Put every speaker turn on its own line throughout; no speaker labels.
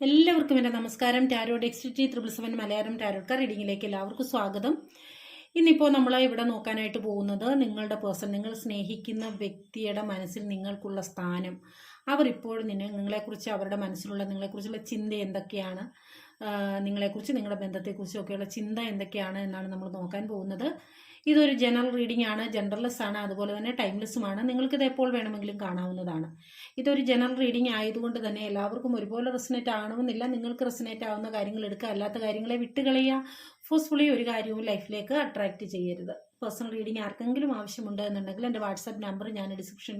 എല്ലാവർക്കും എന്റെ നമസ്കാരം. Tarot X T triple seven Malayalam tarot റീഡിങ്ങിലേക്ക് എല്ലാവർക്കും സ്വാഗതം. ഇന്നിപ്പോൾ നമ്മൾ ഇവിടെ നോക്കാനായിട്ട് പോകുന്നത് നിങ്ങളുടെ പേഴ്സൺ നിങ്ങൾ സ്നേഹിക്കുന്ന വ്യക്തിയുടെ മനസ്സിൽ നിങ്ങൾക്കുള്ള സ്ഥാനം. അവർ ഇപ്പോൾ നിന്നെ നിങ്ങളെക്കുറിച്ച് അവരുടെ മനസ്സിലുള്ള നിങ്ങളെക്കുറിച്ചുള്ള ചിന്ത എന്തൊക്കെയാണ്? നിങ്ങളെക്കുറിച്ച് നിങ്ങളുടെ ബന്ധത്തെക്കുറിച്ചും ഒക്കെയുള്ള ചിന്ത എന്തൊക്കെയാണ് എന്നാണ് നമ്മൾ നോക്കാൻ പോകുന്നത്. ഇതൊരു ജനറൽ റീഡിംഗ് ആണ് ജെൻഡർലെസ് ആണ് അതുപോലെ തന്നെ ടൈംലെസ്സുമാണ് നിങ്ങൾക്കിത് എപ്പോൾ വേണമെങ്കിലും കാണാവുന്നതാണ്. ഇതൊരു ജനറൽ റീഡിംഗ് ആയതുകൊണ്ട് തന്നെ എല്ലാവർക്കും ഒരുപോലെ റെസിനേറ്റ് ആവണമെന്നില്ല. നിങ്ങൾക്ക് റെസിനേറ്റ് ആവുന്ന കാര്യങ്ങൾ എടുക്കുക അല്ലാത്ത കാര്യങ്ങളെ വിട്ടുകളയുക. ഫോഴ്സ്ഫുള്ളി ഒരു കാര്യവും ലൈഫിലേക്ക് അട്രാക്റ്റ് ചെയ്യരുത്. പേഴ്സണൽ റീഡിംഗ് ആർക്കെങ്കിലും ആവശ്യമുണ്ട് എന്നുണ്ടെങ്കിൽ എന്റെ വാട്സാപ്പ് നമ്പർ ഞാൻ ഡിസ്ക്രിപ്ഷൻ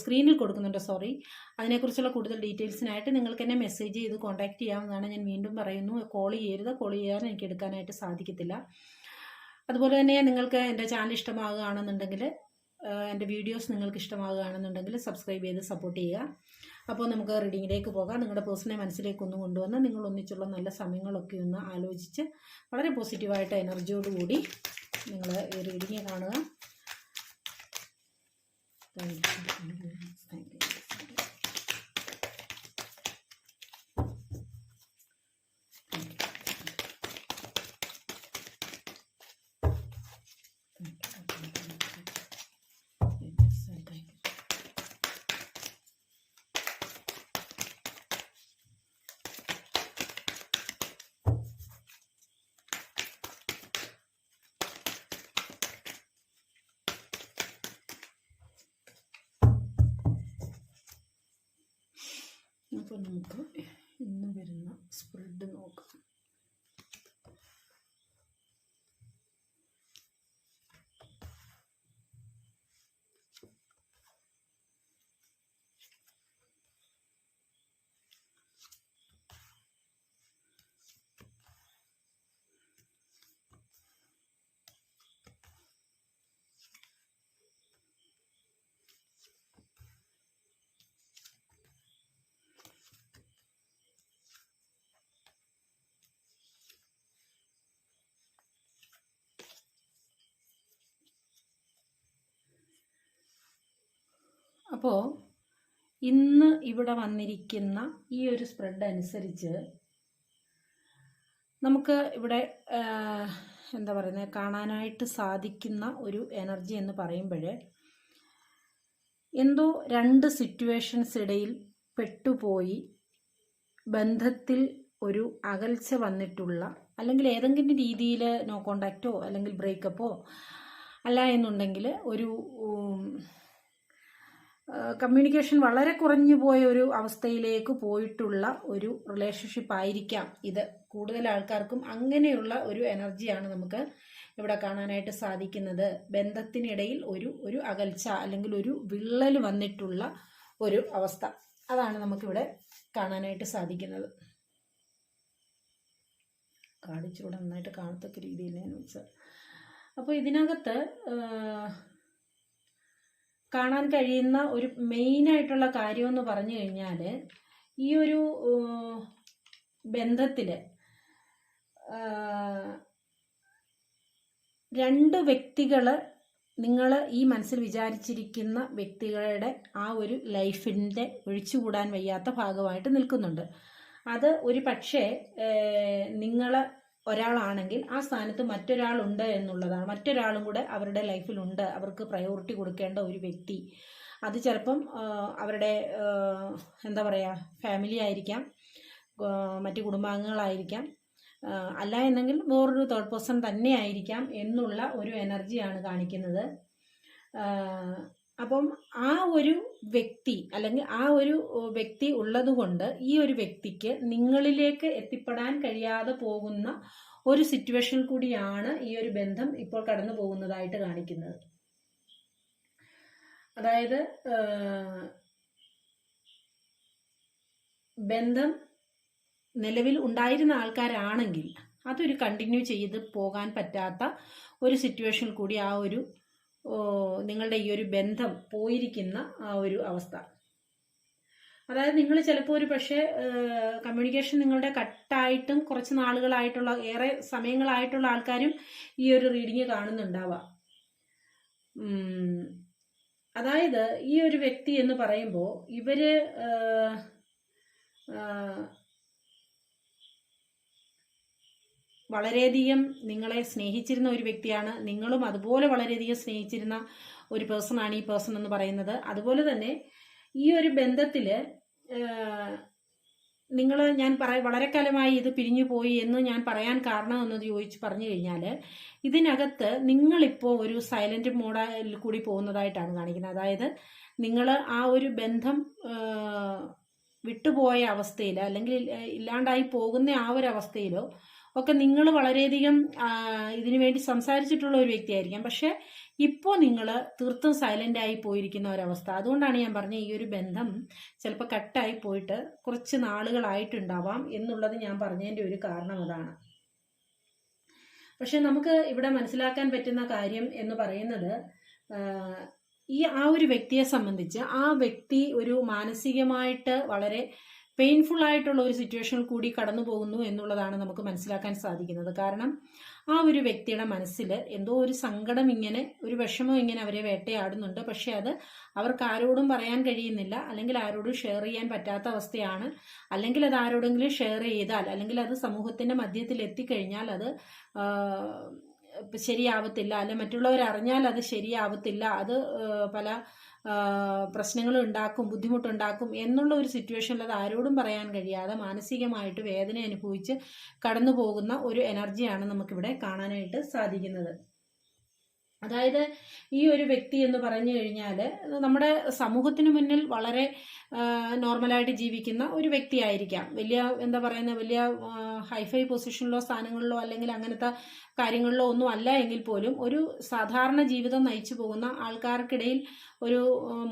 സ്ക്രീനിൽ കൊടുക്കുന്നുണ്ട് സോറി അതിനെക്കുറിച്ചുള്ള കൂടുതൽ ഡീറ്റെയിൽസിനായിട്ട് നിങ്ങൾക്ക് എന്നെ മെസ്സേജ് ചെയ്ത് കോൺടാക്ട് ചെയ്യാവുന്നതാണ്. ഞാൻ വീണ്ടും പറയുന്നു കോൾ ചെയ്യരുത്. കോൾ ചെയ്യാൻ എനിക്ക് എടുക്കാനായിട്ട് സാധിക്കത്തില്ല. അതുപോലെ തന്നെ നിങ്ങൾക്ക് എന്റെ ചാനൽ ഇഷ്ടമാകുകയാണെന്നുണ്ടെങ്കിൽ എന്റെ വീഡിയോസ് നിങ്ങൾക്ക് ഇഷ്ടമാകുകയാണെന്നുണ്ടെങ്കിൽ സബ്സ്ക്രൈബ് ചെയ്ത് സപ്പോർട്ട് ചെയ്യുക. അപ്പോൾ നമുക്ക് റീഡിങ്ങിലേക്ക് പോകാം. നിങ്ങളുടെ പേഴ്സണെ മനസ്സിലേക്ക് ഒന്ന് കൊണ്ടുവന്ന് നിങ്ങൾ ഒന്നിച്ചുള്ള നല്ല സമയങ്ങളൊക്കെ ഒന്ന് ആലോചിച്ച് വളരെ പോസിറ്റീവായിട്ട് എനർജിയോടുകൂടി നിങ്ങൾ ഈ റീഡിങ് കാണുക. Thank you. നമുക്ക് ഇന്ന് വരുന്ന സ്പ്രെഡ് നോക്കാം. അപ്പോൾ ഇന്ന് ഇവിടെ വന്നിരിക്കുന്ന ഈ ഒരു സ്പ്രെഡ് അനുസരിച്ച് നമുക്ക് ഇവിടെ എന്താ പറയുന്നത് കാണാനായിട്ട് സാധിക്കുന്ന ഒരു എനർജി എന്ന് പറയുമ്പോൾ എന്തോ രണ്ട് സിറ്റുവേഷൻസ് ഇടയിൽ പെട്ടുപോയി ബന്ധത്തിൽ ഒരു അകൽച്ച വന്നിട്ടുള്ള അല്ലെങ്കിൽ ഏതെങ്കിലും രീതിയിൽ നോ കോണ്ടാക്റ്റോ അല്ലെങ്കിൽ ബ്രേക്കപ്പോ അല്ല എന്നുണ്ടെങ്കിൽ ഒരു കമ്മ്യൂണിക്കേഷൻ വളരെ കുറഞ്ഞു പോയ ഒരു അവസ്ഥയിലേക്ക് പോയിട്ടുള്ള ഒരു റിലേഷൻഷിപ്പ് ആയിരിക്കാം ഇത്. കൂടുതൽ ആൾക്കാർക്കും അങ്ങനെയുള്ള ഒരു എനർജിയാണ് നമുക്ക് ഇവിടെ കാണാനായിട്ട് സാധിക്കുന്നത്. ബന്ധത്തിനിടയിൽ ഒരു ഒരു അകൽച്ച അല്ലെങ്കിൽ ഒരു വിള്ളൽ വന്നിട്ടുള്ള ഒരു അവസ്ഥ. അതാണ് നമുക്കിവിടെ കാണാനായിട്ട് സാധിക്കുന്നത്. കാണിച്ചുകൂടെ നന്നായിട്ട് കാണത്തക്ക രീതിയിൽ ഞാൻ വെച്ചാൽ അപ്പോൾ ഇതിനകത്ത് കാണാൻ കഴിയുന്ന ഒരു മെയിൻ ആയിട്ടുള്ള കാര്യം എന്ന് പറഞ്ഞു കഴിഞ്ഞാൽ ഈ ഒരു ബന്ധത്തിൽ രണ്ട് വ്യക്തികൾ നിങ്ങൾ ഈ മനസ്സിൽ വിചാരിച്ചിരിക്കുന്ന വ്യക്തികളുടെ ആ ഒരു ലൈഫിന്റെ ഒഴിച്ചുകൂടാൻ വയ്യാത്ത ഭാഗമായിട്ട് നിൽക്കുന്നുണ്ട്. അത് ഒരു പക്ഷേ നിങ്ങൾ ഒരാളാണെങ്കിൽ ആ സ്ഥാനത്ത് മറ്റൊരാളുണ്ട് എന്നുള്ളതാണ്. മറ്റൊരാളും കൂടെ അവരുടെ ലൈഫിലുണ്ട് അവർക്ക് പ്രയോറിറ്റി കൊടുക്കേണ്ട ഒരു വ്യക്തി. അത് ചിലപ്പം അവരുടെ എന്താ പറയുക ഫാമിലി ആയിരിക്കാം മറ്റ് കുടുംബാംഗങ്ങളായിരിക്കാം അല്ല എന്നെങ്കിൽ വേറൊരു തേർഡ് പേഴ്സൺ തന്നെ ആയിരിക്കാം എന്നുള്ള ഒരു എനർജിയാണ് കാണിക്കുന്നത്. അപ്പം ആ ഒരു വ്യക്തി അല്ലെങ്കിൽ ആ ഒരു വ്യക്തി ഉള്ളതുകൊണ്ട് ഈ ഒരു വ്യക്തിക്ക് നിങ്ങളിലേക്ക് എത്തിപ്പെടാൻ കഴിയാതെ പോകുന്ന ഒരു സിറ്റുവേഷൻ കൂടിയാണ് ഈ ഒരു ബന്ധം ഇപ്പോൾ കടന്നു പോകുന്നതായിട്ട് കാണിക്കുന്നത്. അതായത് ബന്ധം നിലവിൽ ഉണ്ടായിരുന്ന ആൾക്കാരാണെങ്കിൽ അതൊരു കണ്ടിന്യൂ ചെയ്ത് പോകാൻ പറ്റാത്ത ഒരു സിറ്റുവേഷൻ കൂടി ആ ഒരു നിങ്ങളുടെ ഈ ഒരു ബന്ധം പോയിരിക്കുന്ന ആ ഒരു അവസ്ഥ. അതായത് നിങ്ങൾ ചിലപ്പോൾ ഒരു പക്ഷേ കമ്മ്യൂണിക്കേഷൻ നിങ്ങളുടെ കട്ടായിട്ടും കുറച്ച് നാളുകളായിട്ടുള്ള ഏറെ സമയങ്ങളായിട്ടുള്ള ആൾക്കാരും ഈ ഒരു റീഡിങ് കാണുന്നുണ്ടാവാം. അതായത് ഈ ഒരു വ്യക്തി എന്ന് പറയുമ്പോൾ ഇവർ ആ, ആ, വളരെയധികം നിങ്ങളെ സ്നേഹിച്ചിരുന്ന ഒരു വ്യക്തിയാണ്. നിങ്ങളും അതുപോലെ വളരെയധികം സ്നേഹിച്ചിരുന്ന ഒരു പേഴ്സണാണ് ഈ പേഴ്സൺ എന്ന് പറയുന്നത്. അതുപോലെ തന്നെ ഈ ഒരു ബന്ധത്തിൽ നിങ്ങൾ ഞാൻ പറ വളരെ കാലമായി ഇത് പിരിഞ്ഞു പോയി എന്ന് ഞാൻ പറയാൻ കാരണം എന്നത് ചോദിച്ച് പറഞ്ഞു കഴിഞ്ഞാൽ ഇതിനകത്ത് നിങ്ങളിപ്പോൾ ഒരു സൈലന്റ് മോഡിൽ കൂടി പോകുന്നതായിട്ടാണ് കാണിക്കുന്നത്. അതായത് നിങ്ങൾ ആ ഒരു ബന്ധം വിട്ടുപോയ അവസ്ഥയിൽ അല്ലെങ്കിൽ ഇല്ലാണ്ടായി പോകുന്ന ആ ഒരു അവസ്ഥയിലോ ഒക്കെ നിങ്ങൾ വളരെയധികം ഇതിനു വേണ്ടി സംസാരിച്ചിട്ടുള്ള ഒരു വ്യക്തിയായിരിക്കാം. പക്ഷെ ഇപ്പോൾ നിങ്ങൾ തീർത്തും സൈലന്റ് ആയി പോയിരിക്കുന്ന ഒരവസ്ഥ. അതുകൊണ്ടാണ് ഞാൻ പറഞ്ഞത് ഈ ഒരു ബന്ധം ചിലപ്പോൾ കട്ടായി പോയിട്ട് കുറച്ച് നാളുകളായിട്ടുണ്ടാവാം എന്നുള്ളത് ഞാൻ പറഞ്ഞതിന്റെ ഒരു കാരണം അതാണ്. പക്ഷെ നമുക്ക് ഇവിടെ മനസ്സിലാക്കാൻ പറ്റുന്ന കാര്യം എന്ന് പറയുന്നത് ഈ ആ ഒരു വ്യക്തിയെ സംബന്ധിച്ച് ആ വ്യക്തി ഒരു മാനസികമായിട്ട് വളരെ പെയിൻഫുൾ ആയിട്ടുള്ള ഒരു സിറ്റുവേഷനിൽ കൂടി കടന്നു പോകുന്നു എന്നുള്ളതാണ് നമുക്ക് മനസ്സിലാക്കാൻ സാധിക്കുന്നത്. കാരണം ആ ഒരു വ്യക്തിയുടെ മനസ്സിൽ എന്തോ ഒരു സങ്കടം ഇങ്ങനെ ഒരു വിഷമം ഇങ്ങനെ അവരെ വേട്ടയാടുന്നുണ്ട്. പക്ഷെ അത് അവർക്ക് ആരോടും പറയാൻ കഴിയുന്നില്ല. അല്ലെങ്കിൽ ആരോടും ഷെയർ ചെയ്യാൻ പറ്റാത്ത അവസ്ഥയാണ്. അല്ലെങ്കിൽ അത് ആരോടെങ്കിലും ഷെയർ ചെയ്താൽ അല്ലെങ്കിൽ അത് സമൂഹത്തിന്റെ മധ്യത്തിൽ എത്തിക്കഴിഞ്ഞാൽ അത് ശരിയാവത്തില്ല. അല്ലെ മറ്റുള്ളവർ അറിഞ്ഞാൽ അത് ശരിയാവത്തില്ല. അത് പല ആ, പ്രശ്നങ്ങളും ഉണ്ടാക്കും ബുദ്ധിമുട്ടുണ്ടാക്കും എന്നുള്ള ഒരു സിറ്റുവേഷനിൽ അത് ആരോടും പറയാൻ കഴിയാതെ മാനസികമായിട്ട് വേദന അനുഭവിച്ച് കടന്നു പോകുന്ന ഒരു എനർജിയാണ് നമുക്കിവിടെ കാണാനായിട്ട് സാധിക്കുന്നത്. അതായത് ഈ ഒരു വ്യക്തി എന്ന് പറഞ്ഞു കഴിഞ്ഞാൽ നമ്മുടെ സമൂഹത്തിന് മുന്നിൽ വളരെ നോർമലായിട്ട് ജീവിക്കുന്ന ഒരു വ്യക്തിയായിരിക്കാം വലിയ എന്താ പറയുന്ന വലിയ ഹൈഫൈ പൊസിഷനിലോ സ്ഥാനങ്ങളിലോ അല്ലെങ്കിൽ അങ്ങനത്തെ കാര്യങ്ങളിലോ ഒന്നും അല്ല എങ്കിൽ പോലും ഒരു സാധാരണ ജീവിതം നയിച്ചു പോകുന്ന ആൾക്കാർക്കിടയിൽ ഒരു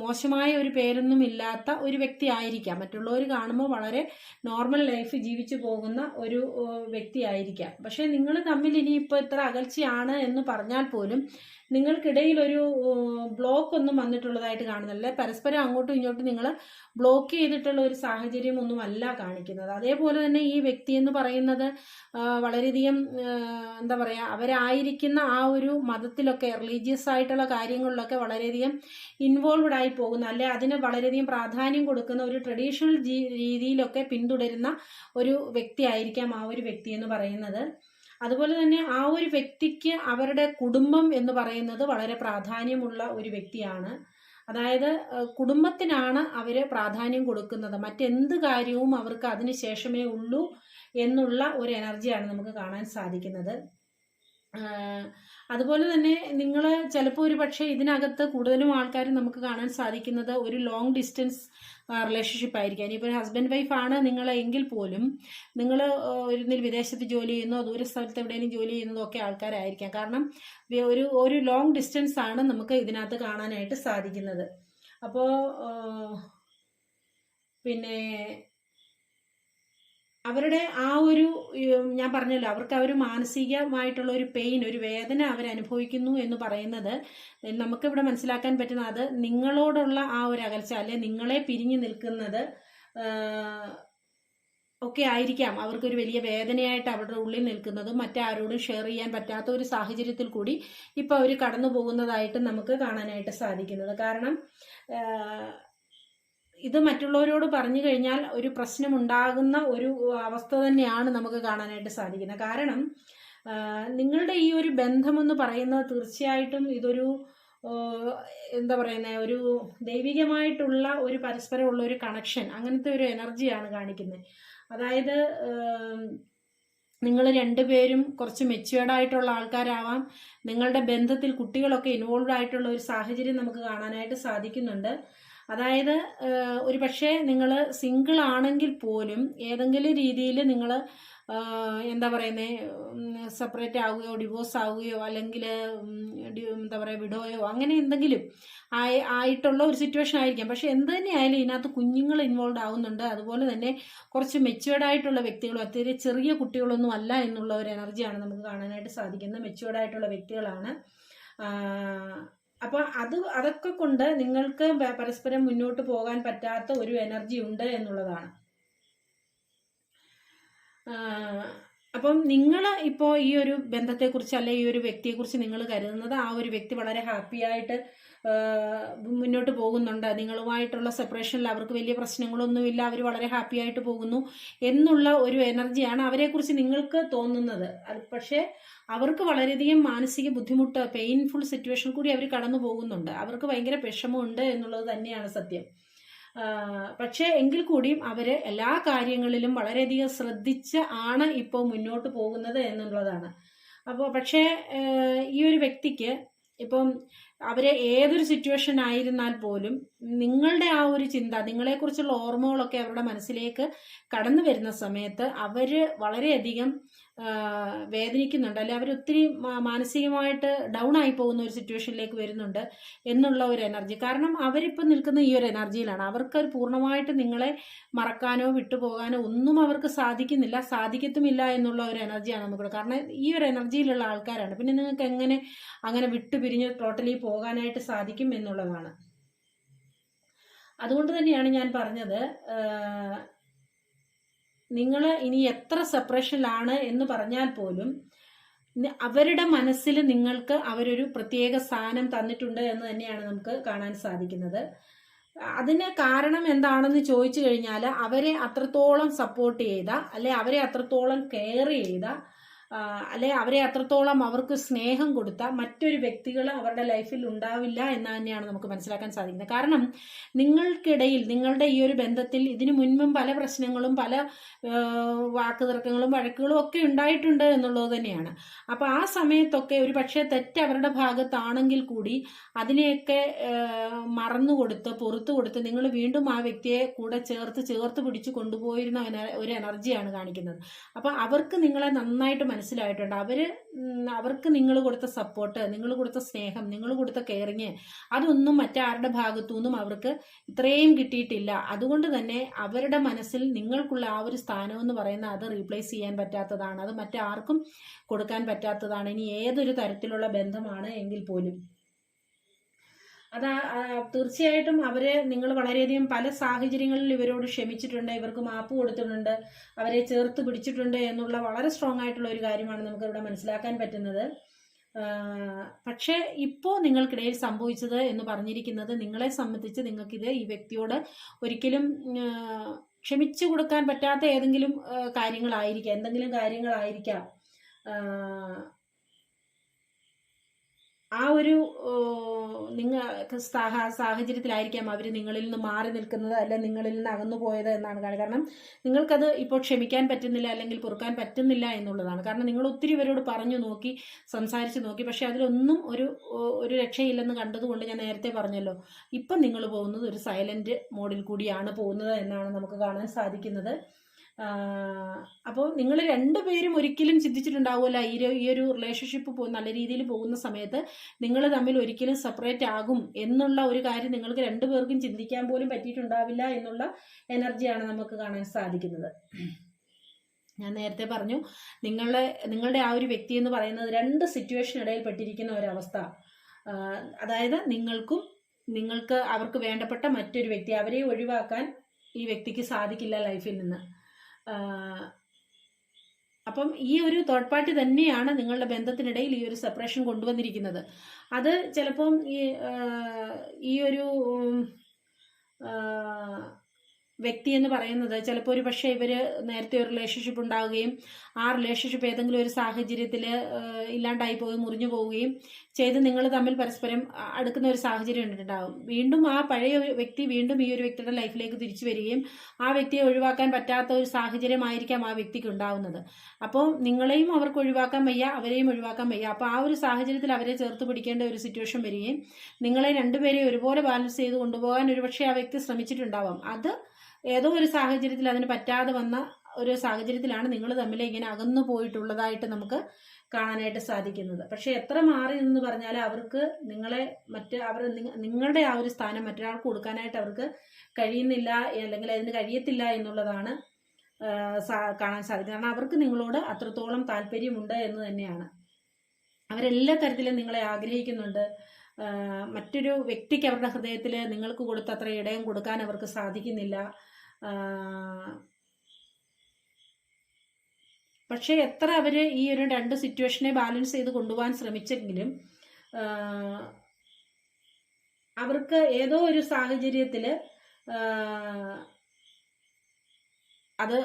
മോശമായ ഒരു പേരൊന്നും ഇല്ലാത്ത ഒരു വ്യക്തി ആയിരിക്കാം. മറ്റുള്ളവർ കാണുമ്പോൾ വളരെ നോർമൽ ലൈഫ് ജീവിച്ചു പോകുന്ന ഒരു വ്യക്തി ആയിരിക്കാം. പക്ഷേ നിങ്ങൾ തമ്മിൽ ഇനിയിപ്പോൾ ഇത്ര അകൽച്ചയാണ് എന്ന് പറഞ്ഞാൽ പോലും നിങ്ങൾക്കിടയിൽ ഒരു ബ്ലോക്ക് ഒന്നും വന്നിട്ടുള്ളതായിട്ട് കാണുന്നില്ല. പരസ്പരം അങ്ങോട്ടും ഇങ്ങോട്ടും നിങ്ങൾ ബ്ലോക്ക് ചെയ്തിട്ടുള്ള ഒരു സാഹചര്യം ഒന്നും അല്ല കാണിക്കുന്നത്. അതേപോലെ തന്നെ ഈ വ്യക്തി എന്ന് പറയുന്നത് വളരെയധികം എന്താ പറയുക അവരായിരിക്കുന്ന ആ ഒരു മതത്തിലൊക്കെ റിലീജിയസ് ആയിട്ടുള്ള കാര്യങ്ങളിലൊക്കെ വളരെയധികം ഇൻവോൾവ്ഡ് ആയി പോകുന്ന അല്ലെ? അതിന് വളരെയധികം പ്രാധാന്യം കൊടുക്കുന്ന ഒരു ട്രഡീഷണൽ രീതിയിലൊക്കെ പിന്തുടരുന്ന ഒരു വ്യക്തി ആയിരിക്കാം ആ ഒരു വ്യക്തി എന്ന് പറയുന്നത്. അതുപോലെ തന്നെ ആ ഒരു വ്യക്തിക്ക് അവരുടെ കുടുംബം എന്ന് പറയുന്നത് വളരെ പ്രാധാന്യമുള്ള ഒരു വ്യക്തിയാണ്. അതായത് കുടുംബത്തിനാണ് അവർ പ്രാധാന്യം കൊടുക്കുന്നത്. മറ്റെന്ത് കാര്യവും അവർക്ക് അതിന് ശേഷമേ ഉള്ളൂ എന്നുള്ള ഒരു എനർജിയാണ് നമുക്ക് കാണാൻ സാധിക്കുന്നത്. അതുപോലെ തന്നെ നിങ്ങൾ ചിലപ്പോൾ ഒരു പക്ഷേ ഇതിനകത്ത് കൂടുതലും ആൾക്കാർ നമുക്ക് കാണാൻ സാധിക്കുന്നത് ഒരു ലോങ് ഡിസ്റ്റൻസ് റിലേഷൻഷിപ്പ് ആയിരിക്കാം. ഇനിയിപ്പോൾ ഒരു ഹസ്ബൻഡ് വൈഫാണ് എങ്കിൽ പോലും നിങ്ങൾ ഒരു വിദേശത്ത് ജോലി ചെയ്യുന്നോ ദൂര സ്ഥലത്ത് എവിടെയെങ്കിലും ജോലി ചെയ്യുന്നതോ ഒക്കെ ആൾക്കാരായിരിക്കാം. കാരണം ഒരു ഒരു ലോങ് ഡിസ്റ്റൻസ് ആണ് നമുക്ക് ഇതിനകത്ത് കാണാനായിട്ട് സാധിക്കുന്നത്. അപ്പോൾ പിന്നെ അവരുടെ ആ ഒരു ഞാൻ പറഞ്ഞല്ലോ അവർക്ക് ഒരു മാനസികമായിട്ടുള്ള ഒരു പെയിൻ ഒരു വേദന അവർ അനുഭവിക്കുന്നു എന്ന് പറയുന്നത് നമുക്കിവിടെ മനസ്സിലാക്കാൻ പറ്റുന്ന അത് നിങ്ങളോടുള്ള ആ ഒരു അകൽച്ച അല്ലെ നിങ്ങളെ പിരിഞ്ഞു നിൽക്കുന്നത് ഒക്കെ ആയിരിക്കാം. അവർക്കൊരു വലിയ വേദനയായിട്ട് അവരുടെ ഉള്ളിൽ നിൽക്കുന്നതും മറ്റാരോടും ഷെയർ ചെയ്യാൻ പറ്റാത്ത ഒരു സാഹചര്യത്തിൽ കൂടി ഇപ്പൊ അവർ കടന്നു പോകുന്നതായിട്ട് നമുക്ക് കാണാനായിട്ട് സാധിക്കുന്നത്. കാരണം ഇത് മറ്റുള്ളവരോട് പറഞ്ഞു കഴിഞ്ഞാൽ ഒരു പ്രശ്നമുണ്ടാകുന്ന ഒരു അവസ്ഥ തന്നെയാണ് നമുക്ക് കാണാനായിട്ട് സാധിക്കുന്നത്. കാരണം നിങ്ങളുടെ ഈ ഒരു ബന്ധമെന്ന് പറയുന്നത് തീർച്ചയായിട്ടും ഇതൊരു എന്താ പറയുന്നത് ഒരു ദൈവികമായിട്ടുള്ള ഒരു പരസ്പരമുള്ള ഒരു കണക്ഷൻ അങ്ങനത്തെ ഒരു എനർജിയാണ് കാണിക്കുന്നത്. അതായത് നിങ്ങൾ രണ്ടുപേരും കുറച്ച് മെച്യൂർഡ് ആയിട്ടുള്ള ആൾക്കാരാവാം. നിങ്ങളുടെ ബന്ധത്തിൽ കുട്ടികളൊക്കെ ഇൻവോൾവ് ആയിട്ടുള്ള ഒരു സാഹചര്യം നമുക്ക് കാണാനായിട്ട് സാധിക്കുന്നുണ്ട്. അതായത് ഒരു പക്ഷേ നിങ്ങൾ സിംഗിൾ ആണെങ്കിൽ പോലും ഏതെങ്കിലും രീതിയിൽ നിങ്ങൾ എന്താ പറയുന്നത് സെപ്പറേറ്റ് ആവുകയോ ഡിവോഴ്സ് ആവുകയോ അല്ലെങ്കിൽ എന്താ പറയുക വിഡോയോ അങ്ങനെ എന്തെങ്കിലും ആയി ആയിട്ടുള്ള ഒരു സിറ്റുവേഷൻ ആയിരിക്കാം. പക്ഷെ എന്ത് തന്നെയായാലും ഇതിനകത്ത് കുഞ്ഞുങ്ങൾ ഇൻവോൾവ് ആവുന്നുണ്ട്. അതുപോലെ തന്നെ കുറച്ച് മെച്യൂർഡ് ആയിട്ടുള്ള വ്യക്തികളും ഒത്തിരി ചെറിയ കുട്ടികളൊന്നും അല്ല എന്നുള്ള ഒരു എനർജിയാണ് നമുക്ക് കാണാനായിട്ട് സാധിക്കുന്നത്. മെച്യൂർഡ് ആയിട്ടുള്ള വ്യക്തികളാണ് അപ്പോൾ അത് അതൊക്കെ കൊണ്ട് നിങ്ങൾക്ക് പരസ്പരം മുന്നോട്ട് പോകാൻ പറ്റാത്ത ഒരു എനർജി ഉണ്ട് എന്നുള്ളതാണ്. അപ്പം നിങ്ങൾ ഇപ്പോൾ ഈ ഒരു ബന്ധത്തെക്കുറിച്ച് അല്ലെ ഈ ഒരു വ്യക്തിയെക്കുറിച്ച് നിങ്ങൾ കരുതുന്നത് ആ ഒരു വ്യക്തി വളരെ ഹാപ്പി ആയിട്ട് മുന്നോട്ട് പോകുന്നുണ്ട്. നിങ്ങളുമായിട്ടുള്ള സെപ്പറേഷനിൽ അവർക്ക് വലിയ പ്രശ്നങ്ങളൊന്നുമില്ല. അവർ വളരെ ഹാപ്പി ആയിട്ട് പോകുന്നു എന്നുള്ള ഒരു എനർജിയാണ് അവരെക്കുറിച്ച് നിങ്ങൾക്ക് തോന്നുന്നത്. അത് പക്ഷേ അവർക്ക് വളരെയധികം മാനസിക ബുദ്ധിമുട്ട് പെയിൻഫുൾ സിറ്റുവേഷൻ കൂടി അവർ കടന്നു പോകുന്നുണ്ട്. അവർക്ക് ഭയങ്കര വിഷമമുണ്ട് എന്നുള്ളത് തന്നെയാണ് സത്യം. പക്ഷേ എങ്കിൽ കൂടിയും അവർ എല്ലാ കാര്യങ്ങളിലും വളരെയധികം ശ്രദ്ധിച്ച് ആണ് ഇപ്പോൾ മുന്നോട്ട് പോകുന്നത് എന്നുള്ളതാണ്. അപ്പോൾ പക്ഷേ ഈ ഒരു വ്യക്തിക്ക് ഇപ്പം അവരെ ഏതൊരു സിറ്റുവേഷൻ ആയിരുന്നാൽ പോലും നിങ്ങളുടെ ആ ഒരു ചിന്ത നിങ്ങളെക്കുറിച്ചുള്ള ഓർമ്മകളൊക്കെ അവരുടെ മനസ്സിലേക്ക് കടന്നു വരുന്ന സമയത്ത് അവർ വളരെയധികം വേദനിക്കുന്നുണ്ട്. അല്ലെ അവർ ഒത്തിരി മാനസികമായിട്ട് ഡൗൺ ആയി പോകുന്ന ഒരു സിറ്റുവേഷനിലേക്ക് വരുന്നുണ്ട് എന്നുള്ള ഒരു എനർജി കാരണം അവരിപ്പോൾ നിൽക്കുന്ന ഈ ഒരു എനർജിയിലാണ് അവർക്ക് പൂർണമായിട്ട് നിങ്ങളെ മറക്കാനോ വിട്ടുപോകാനോ ഒന്നും അവർക്ക് സാധിക്കുന്നില്ല സാധിക്കത്തുമില്ല എന്നുള്ള ഒരു എനർജിയാണ് നമുക്ക് കാരണം ഈ ഒരു എനർജിയിലുള്ള ആൾക്കാരാണ്. പിന്നെ നിങ്ങൾക്ക് എങ്ങനെ അങ്ങനെ വിട്ടുപിരിഞ്ഞ് ടോട്ടലി പോകാനായിട്ട് സാധിക്കും എന്നുള്ളതാണ്. അതുകൊണ്ട് തന്നെയാണ് ഞാൻ പറഞ്ഞത് നിങ്ങൾ ഇനി എത്ര സെപ്പറേഷനിലാണ് എന്ന് പറഞ്ഞാൽ പോലും അവരുടെ മനസ്സിൽ നിങ്ങൾക്ക് അവരൊരു പ്രത്യേക സ്ഥാനം തന്നിട്ടുണ്ട് എന്ന് തന്നെയാണ് നമുക്ക് കാണാൻ സാധിക്കുന്നത്. അതിന് കാരണം എന്താണെന്ന് ചോദിച്ചു കഴിഞ്ഞാൽ അവരെ അത്രത്തോളം സപ്പോർട്ട് ചെയ്ത അല്ലെ അവരെ അത്രത്തോളം കെയർ ചെയ്ത അല്ലെ അവരെ അത്രത്തോളം അവർക്ക് സ്നേഹം കൊടുത്ത മറ്റൊരു വ്യക്തികൾ അവരുടെ ലൈഫിൽ ഉണ്ടാവില്ല എന്ന് തന്നെയാണ് നമുക്ക് മനസ്സിലാക്കാൻ സാധിക്കുന്നത്. കാരണം നിങ്ങൾക്കിടയിൽ നിങ്ങളുടെ ഈ ഒരു ബന്ധത്തിൽ ഇതിനു മുൻപും പല പ്രശ്നങ്ങളും പല വാക്ക് വാക്കുതർക്കങ്ങളും വഴക്കുകളും ഒക്കെ ഉണ്ടായിട്ടുണ്ട് എന്നുള്ളത് തന്നെയാണ്. അപ്പോൾ ആ സമയത്തൊക്കെ ഒരു പക്ഷേ തെറ്റ് അവരുടെ ഭാഗത്താണെങ്കിൽ കൂടി അതിനെയൊക്കെ മറന്നുകൊടുത്ത് മറന്നു കൊടുത്ത് പുറത്തു കൊടുത്ത് നിങ്ങൾ വീണ്ടും ആ വ്യക്തിയെ കൂടെ ചേർത്ത് ചേർത്ത് പിടിച്ച് കൊണ്ടുപോയിരുന്ന ഒരു എനർജിയാണ് കാണിക്കുന്നത്. അപ്പോൾ അവർക്ക് നിങ്ങളെ നന്നായിട്ട് മനസ്സിലായിട്ടുണ്ട്. അവർ അവർക്ക് നിങ്ങൾ കൊടുത്ത സപ്പോർട്ട് നിങ്ങൾ കൊടുത്ത സ്നേഹം നിങ്ങൾ കൊടുത്ത കെയറിങ് അതൊന്നും മറ്റാരുടെ ഭാഗത്തു നിന്നും അവർക്ക് ഇത്രയും കിട്ടിയിട്ടില്ല. അതുകൊണ്ട് തന്നെ അവരുടെ മനസ്സിൽ നിങ്ങൾക്കുള്ള ആ ഒരു സ്ഥാനം എന്ന് പറയുന്ന അത് റീപ്ലേസ് ചെയ്യാൻ പറ്റാത്തതാണ്. അത് മറ്റാർക്കും കൊടുക്കാൻ പറ്റാത്തതാണ്. ഇനി ഏതൊരു തരത്തിലുള്ള ബന്ധമാണ് എങ്കിൽ പോലും. അത് തീർച്ചയായിട്ടും അവരെ നിങ്ങൾ വളരെയധികം പല സാഹചര്യങ്ങളിൽ ഇവരോട് ക്ഷമിച്ചിട്ടുണ്ട് ഇവർക്ക് മാപ്പ് കൊടുത്തിട്ടുണ്ട് അവരെ ചേർത്ത് പിടിച്ചിട്ടുണ്ട് എന്നുള്ള വളരെ സ്ട്രോങ് ആയിട്ടുള്ള ഒരു കാര്യമാണ് നമുക്ക് ഇവിടെ മനസ്സിലാക്കാൻ പറ്റുന്നത്. പക്ഷേ ഇപ്പോൾ നിങ്ങൾക്കിടയിൽ സംഭവിച്ചത് എന്ന് പറഞ്ഞിരിക്കുന്നത് നിങ്ങളെ സംബന്ധിച്ച് നിങ്ങൾക്കിത് ഈ വ്യക്തിയോട് ഒരിക്കലും ക്ഷമിച്ചു കൊടുക്കാൻ പറ്റാത്ത ഏതെങ്കിലും കാര്യങ്ങളായിരിക്കാം എന്തെങ്കിലും കാര്യങ്ങളായിരിക്കാം. ആ, ഒരു നിങ്ങൾ സാഹചര്യത്തിലായിരിക്കാം അവർ നിങ്ങളിൽ നിന്ന് മാറി നിൽക്കുന്നത് അല്ല നിങ്ങളിൽ നിന്ന് അകന്നു പോയത് എന്നാണ് കാരണം നിങ്ങൾക്കത് ഇപ്പോൾ ക്ഷമിക്കാൻ പറ്റുന്നില്ല അല്ലെങ്കിൽ പൊറുക്കാൻ പറ്റുന്നില്ല എന്നുള്ളതാണ്. കാരണം നിങ്ങൾ ഒത്തിരി പേരോട് പറഞ്ഞു നോക്കി സംസാരിച്ച് നോക്കി. പക്ഷെ അതിലൊന്നും ഒരു ഒരു രക്ഷയില്ലെന്ന് കണ്ടതുകൊണ്ട് ഞാൻ നേരത്തെ പറഞ്ഞല്ലോ. ഇപ്പം നിങ്ങൾ പോകുന്നത് ഒരു സൈലന്റ് മോഡിൽ കൂടിയാണ് പോകുന്നത് എന്നാണ് നമുക്ക് കാണാൻ സാധിക്കുന്നത്. അപ്പോൾ നിങ്ങൾ രണ്ടുപേരും ഒരിക്കലും ചിന്തിച്ചിട്ടുണ്ടാവുമല്ല ഈ ഈ ഒരു റിലേഷൻഷിപ്പ് നല്ല രീതിയിൽ പോകുന്ന സമയത്ത് നിങ്ങൾ തമ്മിൽ ഒരിക്കലും സെപ്പറേറ്റ് ആകും എന്നുള്ള ഒരു കാര്യം നിങ്ങൾക്ക് രണ്ടുപേർക്കും ചിന്തിക്കാൻ പോലും പറ്റിയിട്ടുണ്ടാവില്ല എന്നുള്ള എനർജിയാണ് നമുക്ക് കാണാൻ സാധിക്കുന്നത്. ഞാൻ നേരത്തെ പറഞ്ഞു നിങ്ങളെ നിങ്ങളുടെ ആ ഒരു വ്യക്തി എന്ന് പറയുന്നത് രണ്ട് സിറ്റുവേഷൻ ഇടയിൽ പെട്ടിരിക്കുന്ന ഒരവസ്ഥ. അതായത് നിങ്ങൾക്കും നിങ്ങൾക്ക് അവർക്ക് വേണ്ടപ്പെട്ട മറ്റൊരു വ്യക്തി അവരെ ഒഴിവാക്കാൻ ഈ വ്യക്തിക്ക് സാധിക്കില്ല ലൈഫിൽ നിന്ന്. അപ്പം ഈ ഒരു തേർഡ് പാർട്ടി തന്നെയാണ് നിങ്ങളുടെ ബന്ധത്തിനിടയിൽ ഈ ഒരു സെപ്പറേഷൻ കൊണ്ടുവന്നിരിക്കുന്നത്. അത് ചിലപ്പം ഈ ഈ ഒരു വ്യക്തി എന്ന് പറയുന്നത് ചിലപ്പോൾ ഒരു പക്ഷേ ഇവർ നേരത്തെ ഒരു റിലേഷൻഷിപ്പ് ഉണ്ടാവുകയും ആ റിലേഷൻഷിപ്പ് ഏതെങ്കിലും ഒരു സാഹചര്യത്തിൽ ഇല്ലാണ്ടായി പോയി മുറിഞ്ഞു പോവുകയും ചെയ്ത് നിങ്ങൾ തമ്മിൽ പരസ്പരം അടുക്കുന്ന ഒരു സാഹചര്യം ഉണ്ടാവും വീണ്ടും ആ പഴയ വ്യക്തി വീണ്ടും ഈ ഒരു വ്യക്തിയുടെ ലൈഫിലേക്ക് തിരിച്ചു വരികയും ആ വ്യക്തിയെ ഒഴിവാക്കാൻ പറ്റാത്ത ഒരു സാഹചര്യമായിരിക്കാം ആ വ്യക്തിക്ക് ഉണ്ടാവുന്നത്. അപ്പോൾ നിങ്ങളെയും അവർക്ക് ഒഴിവാക്കാൻ വയ്യ അവരെയും ഒഴിവാക്കാൻ വയ്യ. അപ്പോൾ ആ ഒരു സാഹചര്യത്തിൽ അവരെ ചേർത്ത് പിടിക്കേണ്ട ഒരു സിറ്റുവേഷൻ വരികയും നിങ്ങളെ രണ്ടുപേരെയും ഒരുപോലെ ബാലൻസ് ചെയ്ത് കൊണ്ടുപോകാൻ ഒരുപക്ഷെ ആ വ്യക്തി ശ്രമിച്ചിട്ടുണ്ടാവാം. അത് ഏതോ ഒരു സാഹചര്യത്തിൽ അതിന് പറ്റാതെ വന്ന ഒരു സാഹചര്യത്തിലാണ് നിങ്ങൾ തമ്മിൽ ഇങ്ങനെ അകന്നു പോയിട്ടുള്ളതായിട്ട് നമുക്ക് കാണാനായിട്ട് സാധിക്കുന്നത്. പക്ഷെ എത്ര മാറി എന്ന് പറഞ്ഞാൽ അവർക്ക് നിങ്ങളെ മറ്റ് അവർ നിങ്ങളുടെ ആ ഒരു സ്ഥാനം മറ്റൊരാൾക്ക് കൊടുക്കാനായിട്ട് അവർക്ക് കഴിയുന്നില്ല അല്ലെങ്കിൽ അതിന് കഴിയത്തില്ല എന്നുള്ളതാണ് കാണാൻ സാധിക്കുന്നത്. കാരണം അവർക്ക് നിങ്ങളോട് അത്രത്തോളം താല്പര്യമുണ്ട് എന്ന് തന്നെയാണ്. അവരെല്ലാ തരത്തിലും നിങ്ങളെ ആഗ്രഹിക്കുന്നുണ്ട്. മറ്റൊരു വ്യക്തിക്ക് അവരുടെ ഹൃദയത്തിൽ നിങ്ങൾക്ക് കൊടുത്ത അത്ര ഇടയം കൊടുക്കാൻ അവർക്ക് സാധിക്കുന്നില്ല. പക്ഷേ എത്ര അവർ ഈ ഒരു രണ്ട് സിറ്റുവേഷനെ ബാലൻസ് ചെയ്ത് കൊണ്ടുപോകാൻ ശ്രമിച്ചെങ്കിലും അവർക്ക് ഏതോ ഒരു സാഹചര്യത്തിൽ അത്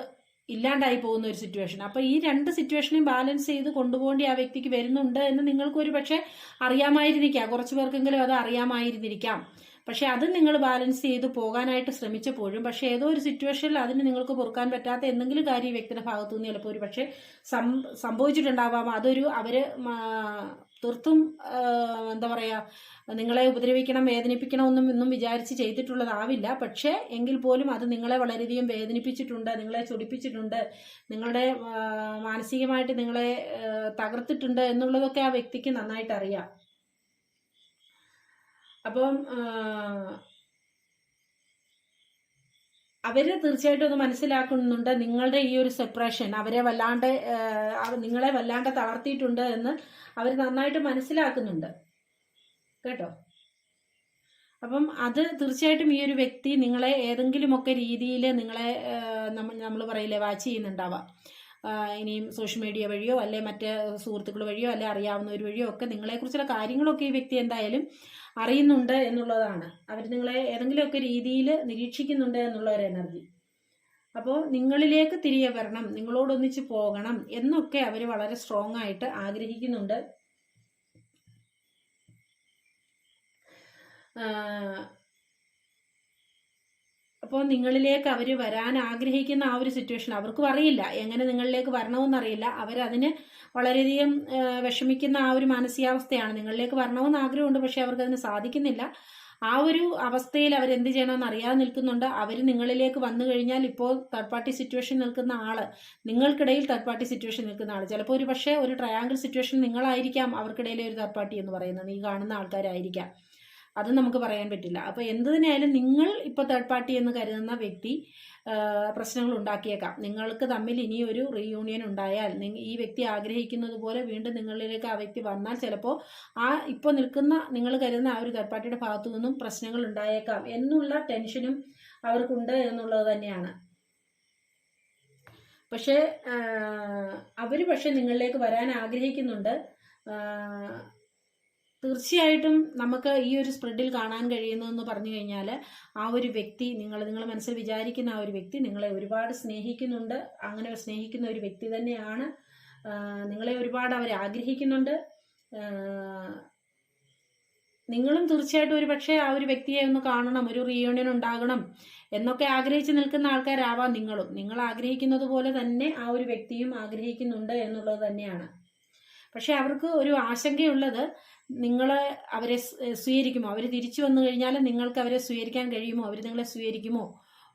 ഇല്ലാണ്ടായി പോകുന്ന ഒരു സിറ്റുവേഷൻ അപ്പോൾ ഈ രണ്ട് സിറ്റുവേഷനെയും ബാലൻസ് ചെയ്ത് കൊണ്ടുപോകേണ്ടി ആ വ്യക്തിക്ക് വരുന്നുണ്ട് എന്ന് നിങ്ങൾക്ക് ഒരു പക്ഷേ അറിയാമായിരുന്നിരിക്കാം. കുറച്ച് പേർക്കെങ്കിലും അത് അറിയാമായിരുന്നിരിക്കാം. പക്ഷെ അത് നിങ്ങൾ ബാലൻസ് ചെയ്ത് പോകാനായിട്ട് ശ്രമിച്ചപ്പോഴും പക്ഷെ ഏതോ ഒരു സിറ്റുവേഷനിൽ അതിന് നിങ്ങൾക്ക് പൊറുക്കാൻ പറ്റാത്ത എന്തെങ്കിലും കാര്യം വ്യക്തിയുടെ ഭാഗത്തു നിന്ന് ചിലപ്പോൾ ഒരു പക്ഷേ സംഭവിച്ചിട്ടുണ്ടാവാം. അതൊരു അവർ തീർത്തും എന്താ പറയുക നിങ്ങളെ ഉപദ്രവിക്കണം വേദനിപ്പിക്കണം ഒന്നും ഒന്നും വിചാരിച്ച് ചെയ്തിട്ടുള്ളതാവില്ല. പക്ഷേ എങ്കിൽ പോലും അത് നിങ്ങളെ വളരെയധികം വേദനിപ്പിച്ചിട്ടുണ്ട് നിങ്ങളെ ചൊടിപ്പിച്ചിട്ടുണ്ട് നിങ്ങളുടെ മാനസികമായിട്ട് നിങ്ങളെ തകർത്തിട്ടുണ്ട് എന്നുള്ളതൊക്കെ ആ വ്യക്തിക്ക് നന്നായിട്ട് അറിയാം. അപ്പം അവർ തീർച്ചയായിട്ടും അത് മനസ്സിലാക്കുന്നുണ്ട് നിങ്ങളുടെ ഈ ഒരു സെപ്പറേഷൻ അവരെ വല്ലാണ്ട് നിങ്ങളെ വല്ലാണ്ട് തളർത്തിയിട്ടുണ്ട് എന്ന് അവർ നന്നായിട്ട് മനസ്സിലാക്കുന്നുണ്ട്. കേട്ടോ? അപ്പം അത് തീർച്ചയായിട്ടും ഈ ഒരു വ്യക്തി നിങ്ങളെ ഏതെങ്കിലുമൊക്കെ രീതിയിൽ നിങ്ങളെ നമ്മൾ നമ്മൾ പറയില്ലേ വാച്ച് ചെയ്യുന്നുണ്ടാവാം. ഇനിയും സോഷ്യൽ മീഡിയ വഴിയോ അല്ലെ മറ്റ് സുഹൃത്തുക്കൾ വഴിയോ അല്ലെ അറിയാവുന്നവർ വഴിയോ ഒക്കെ നിങ്ങളെക്കുറിച്ചുള്ള കാര്യങ്ങളൊക്കെ ഈ വ്യക്തി എന്തായാലും അറിയുന്നുണ്ട് എന്നുള്ളതാണ്. അവർ നിങ്ങളെ ഏതെങ്കിലുമൊക്കെ രീതിയിൽ നിരീക്ഷിക്കുന്നുണ്ട് എന്നുള്ള ഒരു എനർജി. അപ്പോൾ നിങ്ങളിലേക്ക് തിരികെ വരണം നിങ്ങളോടൊന്നിച്ച് പോകണം എന്നൊക്കെ അവർ വളരെ സ്ട്രോങ് ആയിട്ട് ആഗ്രഹിക്കുന്നുണ്ട്. അപ്പോൾ നിങ്ങളിലേക്ക് അവർ വരാൻ ആഗ്രഹിക്കുന്ന ആ ഒരു സിറ്റുവേഷൻ അവർക്കും അറിയില്ല. എങ്ങനെ നിങ്ങളിലേക്ക് വരണമെന്നറിയില്ല അവരതിന് വളരെയധികം വിഷമിക്കുന്ന ആ ഒരു മാനസികാവസ്ഥയാണ്. നിങ്ങളിലേക്ക് വരണമെന്ന് ആഗ്രഹമുണ്ട് പക്ഷേ അവർക്കതിന് സാധിക്കുന്നില്ല. ആ ഒരു അവസ്ഥയിൽ അവർ എന്ത് ചെയ്യണമെന്ന് അറിയാതെ നിൽക്കുന്നുണ്ട്. അവർ നിങ്ങളിലേക്ക് വന്നു കഴിഞ്ഞാൽ ഇപ്പോൾ തേർഡ് പാർട്ടി സിറ്റുവേഷൻ നിൽക്കുന്ന ആൾ. നിങ്ങൾക്കിടയിൽ തേർഡ് പാർട്ടി സിറ്റുവേഷൻ നിൽക്കുന്ന ആൾ ചിലപ്പോൾ ഒരു പക്ഷേ ഒരു ട്രയാങ്കിൾ സിറ്റുവേഷൻ നിങ്ങളായിരിക്കാം അവർക്കിടയിലെ ഒരു തേർഡ് പാർട്ടി എന്ന് പറയുന്നത്. ഈ കാണുന്ന ആൾക്കാരായിരിക്കാം. അത് നമുക്ക് പറയാൻ പറ്റില്ല. അപ്പോൾ എന്തിനായാലും നിങ്ങൾ ഇപ്പോൾ തേർഡ് പാർട്ടി എന്ന് കരുതുന്ന വ്യക്തി പ്രശ്നങ്ങൾ ഉണ്ടാക്കിയേക്കാം. നിങ്ങൾക്ക് തമ്മിൽ ഇനി ഒരു റീയൂണിയൻ ഉണ്ടായാൽ ഈ വ്യക്തി ആഗ്രഹിക്കുന്നത് പോലെ വീണ്ടും നിങ്ങളിലേക്ക് ആ വ്യക്തി വന്നാൽ ചിലപ്പോൾ ആ ഇപ്പോൾ നിൽക്കുന്ന നിങ്ങൾ കരുതുന്ന ആ ഒരു തേർഡ് പാർട്ടിയുടെ ഭാഗത്തു നിന്നും പ്രശ്നങ്ങൾ ഉണ്ടായേക്കാം എന്നുള്ള ടെൻഷനും അവർക്കുണ്ട് എന്നുള്ളത് തന്നെയാണ്. പക്ഷേ അവർ പക്ഷെ നിങ്ങളിലേക്ക് വരാൻ ആഗ്രഹിക്കുന്നുണ്ട്. തീർച്ചയായിട്ടും നമുക്ക് ഈ ഒരു സ്പ്രെഡിൽ കാണാൻ കഴിയുന്നതെന്ന് പറഞ്ഞു കഴിഞ്ഞാൽ ആ ഒരു വ്യക്തി നിങ്ങൾ നിങ്ങൾ മനസ്സിൽ വിചാരിക്കുന്ന ആ ഒരു വ്യക്തി നിങ്ങളെ ഒരുപാട് സ്നേഹിക്കുന്നുണ്ട്. അങ്ങനെ സ്നേഹിക്കുന്ന ഒരു വ്യക്തി തന്നെയാണ് നിങ്ങളെ ഒരുപാട് അവർ ആഗ്രഹിക്കുന്നുണ്ട്. നിങ്ങളും തീർച്ചയായിട്ടും ഒരു പക്ഷേ ആ ഒരു വ്യക്തിയെ ഒന്ന് കാണണം ഒരു റീയൂണിയൻ ഉണ്ടാകണം എന്നൊക്കെ ആഗ്രഹിച്ച് നിൽക്കുന്ന ആൾക്കാരാവാം നിങ്ങളും. നിങ്ങൾ ആഗ്രഹിക്കുന്നത് പോലെ തന്നെ ആ ഒരു വ്യക്തിയും ആഗ്രഹിക്കുന്നുണ്ട് എന്നുള്ളത് തന്നെയാണ്. പക്ഷെ അവർക്ക് ഒരു ആശങ്കയുള്ളത് നിങ്ങൾ അവരെ സ്വീകരിക്കുമോ? അവർ തിരിച്ചു വന്നു കഴിഞ്ഞാൽ നിങ്ങൾക്ക് അവരെ സ്വീകരിക്കാൻ കഴിയുമോ? അവർ നിങ്ങളെ സ്വീകരിക്കുമോ?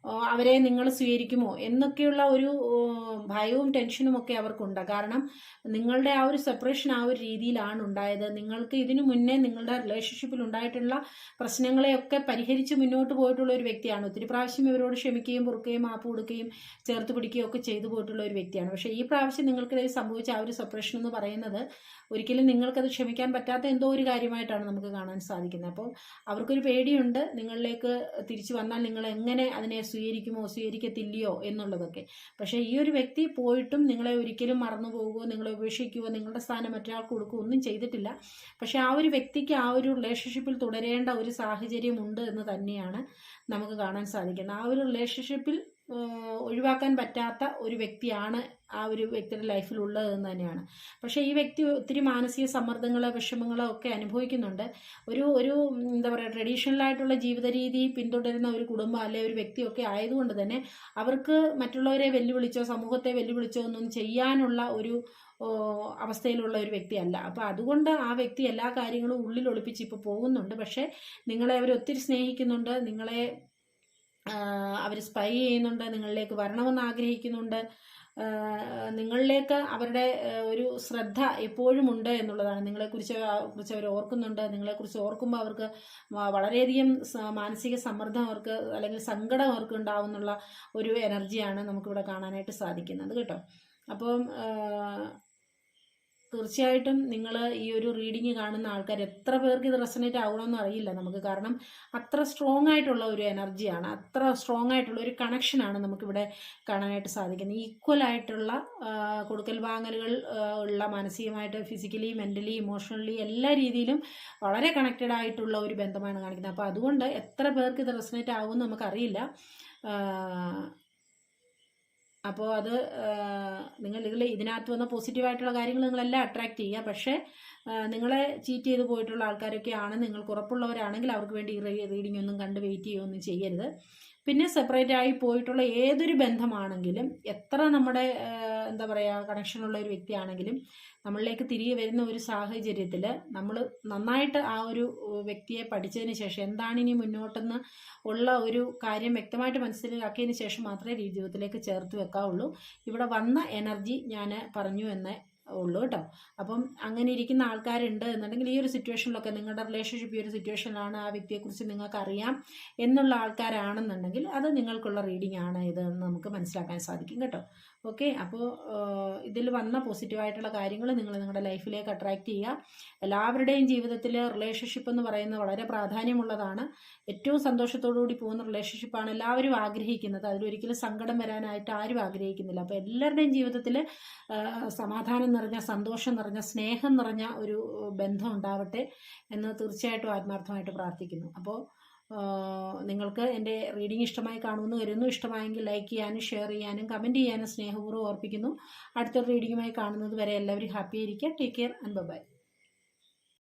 അവരെ നിങ്ങൾ സ്വീകരിക്കുമോ? എന്നൊക്കെയുള്ള ഒരു ഭയവും ടെൻഷനും ഒക്കെ അവർക്കുണ്ട്. കാരണം നിങ്ങളുടെ ആ ഒരു സെപ്പറേഷൻ ആ ഒരു രീതിയിലാണ് ഉണ്ടായത്. നിങ്ങൾക്ക് ഇതിനു മുന്നേ നിങ്ങളുടെ റിലേഷൻഷിപ്പിൽ ഉണ്ടായിട്ടുള്ള പ്രശ്നങ്ങളെയൊക്കെ പരിഹരിച്ച് മുന്നോട്ട് പോയിട്ടുള്ള ഒരു വ്യക്തിയാണ്. ഒത്തിരി പ്രാവശ്യം ഇവരോട് ക്ഷമിക്കുകയും പൊറുക്കുകയും മാപ്പ് കൊടുക്കുകയും ചേർത്ത് പിടിക്കുകയും ഒക്കെ ചെയ്തു പോയിട്ടുള്ള ഒരു വ്യക്തിയാണ്. പക്ഷേ ഈ പ്രാവശ്യം നിങ്ങൾക്കിടയിൽ സംഭവിച്ച ആ ഒരു സെപ്പറേഷൻ എന്ന് പറയുന്നത് ഒരിക്കലും നിങ്ങൾക്കത് ക്ഷമിക്കാൻ പറ്റാത്ത എന്തോ ഒരു കാര്യമായിട്ടാണ് നമുക്ക് കാണാൻ സാധിക്കുന്നത്. അപ്പോൾ അവർക്കൊരു പേടിയുണ്ട് നിങ്ങളിലേക്ക് തിരിച്ചു വന്നാൽ നിങ്ങൾ എങ്ങനെ അതിനെ സ്വീകരിക്കുമോ സ്വീകരിക്കത്തില്ലയോ എന്നുള്ളതൊക്കെ. പക്ഷേ ഈ ഒരു വ്യക്തി പോയിട്ടും നിങ്ങളെ ഒരിക്കലും മറന്നു പോകുകയോ നിങ്ങളെ ഉപേക്ഷിക്കുകയോ നിങ്ങളുടെ സ്ഥാനം മറ്റൊരാൾക്ക് കൊടുക്കുകയോ ഒന്നും ചെയ്തിട്ടില്ല. പക്ഷേ ആ ഒരു വ്യക്തിക്ക് ആ ഒരു റിലേഷൻഷിപ്പിൽ തുടരേണ്ട ഒരു സാഹചര്യം ഉണ്ട് എന്ന് തന്നെയാണ് നമുക്ക് കാണാൻ സാധിക്കുന്നത്. ആ ഒരു റിലേഷൻഷിപ്പിൽ ഒഴിവാക്കാൻ പറ്റാത്ത ഒരു വ്യക്തിയാണ് ആ ഒരു വ്യക്തിയുടെ ലൈഫിൽ എന്ന് തന്നെയാണ്. പക്ഷേ ഈ വ്യക്തി ഒത്തിരി മാനസിക സമ്മർദ്ദങ്ങളോ വിഷമങ്ങളോ ഒക്കെ അനുഭവിക്കുന്നുണ്ട്. ഒരു ഒരു എന്താ പറയുക ട്രഡീഷണൽ ആയിട്ടുള്ള ജീവിത രീതി പിന്തുടരുന്ന ഒരു കുടുംബം അല്ലെ ഒരു വ്യക്തിയൊക്കെ ആയതുകൊണ്ട് തന്നെ അവർക്ക് മറ്റുള്ളവരെ വെല്ലുവിളിച്ചോ സമൂഹത്തെ വെല്ലുവിളിച്ചോ ഒന്നും ചെയ്യാനുള്ള ഒരു അവസ്ഥയിലുള്ള ഒരു വ്യക്തിയല്ല. അപ്പോൾ അതുകൊണ്ട് ആ വ്യക്തി എല്ലാ കാര്യങ്ങളും ഉള്ളിൽ ഒളിപ്പിച്ച് ഇപ്പോൾ പോകുന്നുണ്ട്. പക്ഷേ നിങ്ങളെ അവർ ഒത്തിരി സ്നേഹിക്കുന്നുണ്ട്. നിങ്ങളെ അവർ സ്പൈ ചെയ്യുന്നുണ്ട് നിങ്ങളിലേക്ക് വരണമെന്ന് ആഗ്രഹിക്കുന്നുണ്ട്. നിങ്ങളിലേക്ക് അവരുടെ ഒരു ശ്രദ്ധ എപ്പോഴും ഉണ്ട് എന്നുള്ളതാണ്. നിങ്ങളെക്കുറിച്ച് കുറിച്ച് അവർ ഓർക്കുന്നുണ്ട്. നിങ്ങളെക്കുറിച്ച് ഓർക്കുമ്പോൾ അവർക്ക് വളരെയധികം മാനസിക സമ്മർദ്ദം അവർക്ക് അല്ലെങ്കിൽ സങ്കടം അവർക്ക് ഉണ്ടാവുന്നുള്ള ഒരു എനർജിയാണ് നമുക്കിവിടെ കാണാനായിട്ട് സാധിക്കുന്നത് കേട്ടോ. അപ്പം തീർച്ചയായിട്ടും നിങ്ങൾ ഈ ഒരു റീഡിങ് കാണുന്ന ആൾക്കാർ എത്ര പേർക്ക് ഇത് റെസനേറ്റ് ആവണമെന്ന് അറിയില്ല. നമുക്ക് കാരണം അത്ര സ്ട്രോങ് ആയിട്ടുള്ള ഒരു എനർജിയാണ് അത്ര സ്ട്രോങ് ആയിട്ടുള്ള ഒരു കണക്ഷനാണ് നമുക്കിവിടെ കാണാനായിട്ട് സാധിക്കുന്നത്. ഈക്വൽ ആയിട്ടുള്ള കൊടുക്കൽ വാങ്ങലുകൾ ഉള്ള മാനസികമായിട്ട് ഫിസിക്കലി മെന്റലി ഇമോഷണലി എല്ലാ രീതിയിലും വളരെ കണക്റ്റഡ് ആയിട്ടുള്ള ഒരു ബന്ധമാണ് കാണിക്കുന്നത്. അപ്പോൾ അതുകൊണ്ട് എത്ര പേർക്ക് ഇത് റെസനേറ്റ് ആവുമെന്ന് നമുക്കറിയില്ല. അപ്പോൾ അത് നിങ്ങൾ ഇതിൽ ഇതിനകത്ത് വന്ന പോസിറ്റീവായിട്ടുള്ള കാര്യങ്ങൾ നിങ്ങളെല്ലാം അട്രാക്റ്റ് ചെയ്യുക. പക്ഷേ നിങ്ങളെ ചീറ്റ് ചെയ്ത് പോയിട്ടുള്ള ആൾക്കാരൊക്കെയാണ് നിങ്ങൾക്ക് ഉറപ്പുള്ളവരാണെങ്കിൽ അവർക്ക് വേണ്ടി റീഡിംഗ് ഒന്നും കണ്ട് വെയിറ്റ് ചെയ്യുകയൊന്നും ചെയ്യരുത്. പിന്നെ സെപ്പറേറ്റ് ആയി പോയിട്ടുള്ള ഏതൊരു ബന്ധമാണെങ്കിലും എത്ര നമ്മുടെ എന്താ പറയുക കണക്ഷനുള്ള ഒരു വ്യക്തിയാണെങ്കിലും നമ്മളിലേക്ക് തിരികെ വരുന്ന ഒരു സാഹചര്യത്തിൽ നമ്മൾ നന്നായിട്ട് ആ ഒരു വ്യക്തിയെ പഠിച്ചതിന് ശേഷം എന്താണ് ഇനി മുന്നോട്ടെന്ന് ഉള്ള ഒരു കാര്യം വ്യക്തമായിട്ട് മനസ്സിലാക്കിയതിന് ശേഷം മാത്രമേ ജീവിതത്തിലേക്ക് ചേർത്ത് വെക്കാവുള്ളൂ. ഇവിടെ വന്ന എനർജി ഞാൻ പറഞ്ഞു എന്നേ ഉള്ളൂ കേട്ടോ. അപ്പം അങ്ങനെ ഇരിക്കുന്ന ആൾക്കാരുണ്ട് എന്നുണ്ടെങ്കിൽ ഈ ഒരു സിറ്റുവേഷനിലൊക്കെ നിങ്ങളുടെ റിലേഷൻഷിപ്പ് ഈ ഒരു സിറ്റുവേഷനിലാണ് ആ വ്യക്തിയെക്കുറിച്ച് നിങ്ങൾക്ക് അറിയാം എന്നുള്ള ആൾക്കാരാണെന്നുണ്ടെങ്കിൽ അത് നിങ്ങൾക്കുള്ള റീഡിംഗ് ആണ് ഇത് എന്ന് നമുക്ക് മനസ്സിലാക്കാൻ സാധിക്കും കേട്ടോ. ഓക്കെ അപ്പോൾ ഇതിൽ വന്ന പോസിറ്റീവായിട്ടുള്ള കാര്യങ്ങൾ നിങ്ങൾ നിങ്ങളുടെ ലൈഫിലേക്ക് അട്രാക്റ്റ് ചെയ്യുക. എല്ലാവരുടെയും ജീവിതത്തിൽ റിലേഷൻഷിപ്പ് എന്ന് പറയുന്നത് വളരെ പ്രാധാന്യമുള്ളതാണ്. ഏറ്റവും സന്തോഷത്തോടു കൂടി പോകുന്ന റിലേഷൻഷിപ്പാണ് എല്ലാവരും ആഗ്രഹിക്കുന്നത്. അതിലൊരിക്കലും സങ്കടം വരാനായിട്ട് ആരും ആഗ്രഹിക്കുന്നില്ല. അപ്പോൾ എല്ലാവരുടെയും ജീവിതത്തിൽ സമാധാനം നിറഞ്ഞ സന്തോഷം നിറഞ്ഞ സ്നേഹം നിറഞ്ഞ ഒരു ബന്ധം ഉണ്ടാവട്ടെ എന്ന് തീർച്ചയായിട്ടും ആത്മാർത്ഥമായിട്ട് പ്രാർത്ഥിക്കുന്നു. അപ്പോൾ നിങ്ങൾക്ക് എന്റെ റീഡിംഗ് ഇഷ്ടമായി കാണുമെന്ന് വരുന്നു. ഇഷ്ടമായെങ്കിൽ ലൈക്ക് ചെയ്യാനും ഷെയർ ചെയ്യാനും കമന്റ് ചെയ്യാനും സ്നേഹപൂർവം ഓർപ്പിക്കുന്നു. അടുത്തൊരു റീഡിങ്ങുമായി കാണുന്നത് വരെ എല്ലാവരും ഹാപ്പി ആയിരിക്കുക. Take care and bye.